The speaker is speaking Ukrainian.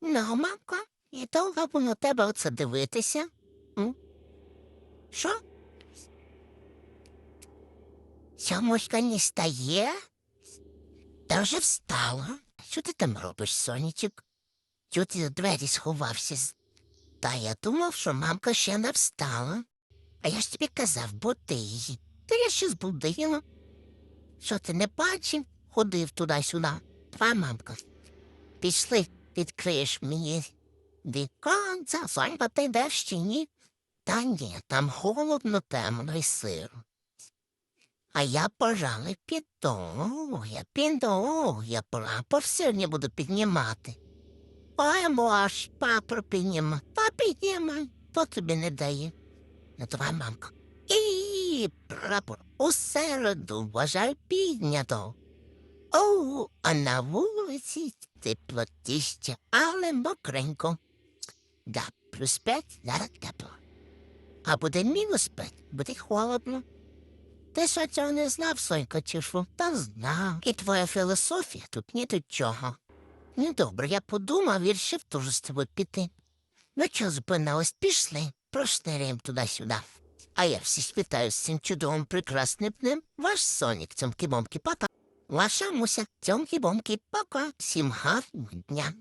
Ну, мамко, і довго на тебе оце дивитися. М? Що? Сьомочка не стає? Та вже встала. Що ти там робиш, сонечок? Чого ти за двері сховався? Та я думав, що мамка ще не встала. А я ж тобі казав, буди її. Та я ще збудила. Що ти не бачив? Ходив туди-сюди. Твоя мамка. Пішли, відкриєш мені віконця, сонька, ти йдеш чи ні? Та ні, там холодно, темно і сиро. А я, пожалуй, піду, я піду, я прапор сьогодні буду піднімати. Ой, мож, прапор піднімай, та піднімай, то тобі не дає. Не твоя мамка. І прапор у середу, вважай, піднято. О, а на вулиці теплотіще, але мокренько. Да, плюс п'ять, зараз тепло. А буде мінус п'ять, буде холодно. Ти що цього не знав, Сонька, чи? Та знав. І твоя філософія тут ні до чого. Ну, добре, я подумав і вирішив теж з тобою піти. Ну, чого зупинилась? Пішли, прошниряємо туди-сюди. А я всіх вітаю з цим чудовим прекрасним днем. Ваш Сонік, цьомки-бомки, Муся, цьомки-бомки, пока. Всім гарного дня.